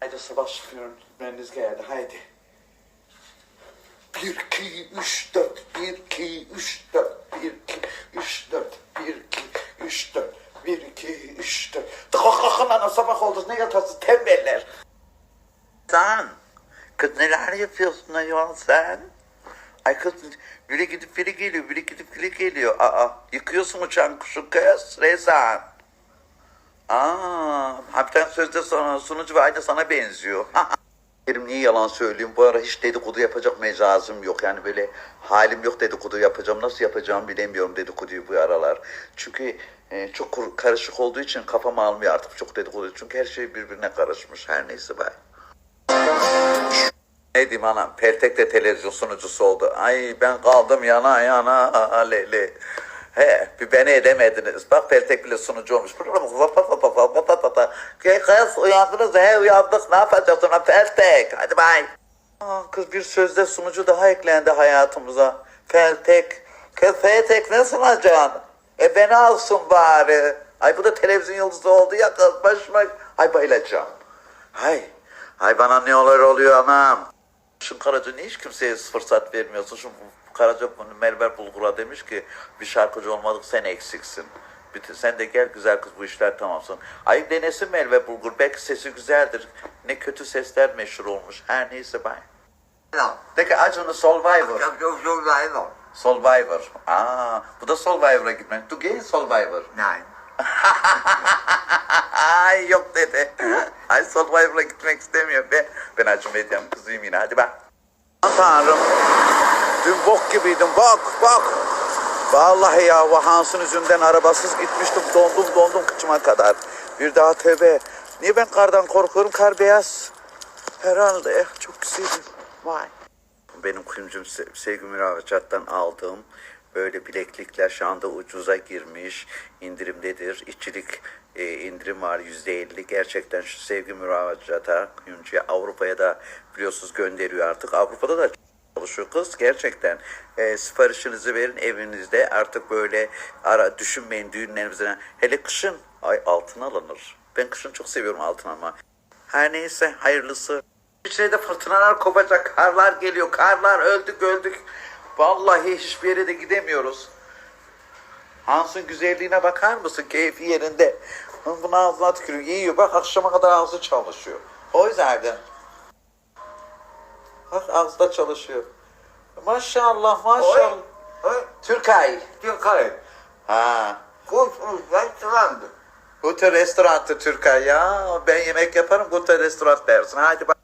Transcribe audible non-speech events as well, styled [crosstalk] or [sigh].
Haydi sabah çıkıyorum. Beniz geldi. Haydi. 1, 2, 3, 4. 1, 2, 3, 4. 1, 2, 3, 4. 1, 2, 3, 4. 1, 2, 3, 4. Kalk kalkın ana sabah oldu. Ne yatarsın tembeller. Sen, kız neler yapıyorsun ayol sen? Ay kız biri gidip biri geliyor, biri gidip biri geliyor. Aa, yıkıyorsun uçan kuşu kız, Rezan. Aa, hapten sözde sana, sunucu ve aynı sana benziyor. Benim niye yalan söyleyeyim? Bu ara hiç dedikodu yapacak mecazım yok. Yani böyle halim yok dedikodu yapacağım. Nasıl yapacağımı bilemiyorum dedikoduyu bu aralar. Çünkü e, çok karışık olduğu için kafam almıyor artık çok dedikodu. Çünkü her şey birbirine karışmış. Her neyse bay. Ne diyeyim anam? Peltek de televizyon sunucusu oldu. Ay ben kaldım yana yana lele. He bir beni edemediniz. Bak Peltek bile sunucu olmuş. Kız uyandınız he uyandık ne yapacağız sonra Peltek hadi bay. Aa, kız bir sözde sunucu daha eklendi hayatımıza. Peltek. Kız Peltek ne sunacaksın? E beni alsın bari. Ay bu da televizyon yıldızı oldu ya kız başıma. Ay bayılacağım. Hay. Hay bana ne olur oluyor anam. Şu Karaca niye hiç kimseye fırsat vermiyorsun? Şu Karaca Merver Bulgur'a demiş ki bir şarkıcı olmadık sen eksiksin. Bütün, sen de gel güzel kız bu işler tamamsın. Ayıp denesin Merve Bulgur. Belki sesi güzeldir. Ne kötü sesler meşhur olmuş. Her neyse bay. De ki Acun'u Survivor. Survivor. Aa, bu da Survivor'a gitmek. Du geh Survivor. Nein. [laughs] Ay yok dedi. Survivor'a gitmek istemiyor. Ben, ben Acun Medya'nın kızıyım yine. Hadi bak. Tanrım. Dün bok gibiydim. Bok bok. Vallahi ya Vahans'ın yüzünden arabasız gitmiştim. Dondum dondum kıçıma kadar. Bir daha tövbe. Niye ben kardan korkuyorum? Kar beyaz. Herhalde. Çok güzel. Vay. Benim kuyumcum Se- Sevgi Müravacat'tan aldığım böyle bileklikler şu anda ucuza girmiş. indirimdedir. İçilik e, indirim var yüzde elli. Gerçekten şu Sevgi Müravacat'a kuyumcuya Avrupa'ya da biliyorsunuz gönderiyor artık. Avrupa'da da çalışıyor kız gerçekten. E, siparişinizi verin evinizde artık böyle ara düşünmeyin düğünlerinizden. Hele kışın ay altın alınır. Ben kışın çok seviyorum altın ama. Her neyse hayırlısı. İçeride fırtınalar kopacak, karlar geliyor, karlar öldük öldük. Vallahi hiçbir yere de gidemiyoruz. Hans'ın güzelliğine bakar mısın? Keyfi yerinde. Bunun ağzına tükürüyor, yiyor. Bak akşama kadar ağzı çalışıyor. O yüzden. Bak ağzı çalışıyor. Maşallah maşallah. Oi, Türkay. Türkei. Ha. Gut und Restaurant. Gute Restaurantı Türkay ya. Ben yemek yaparım. Gute Restoran dersin. Hadi bak.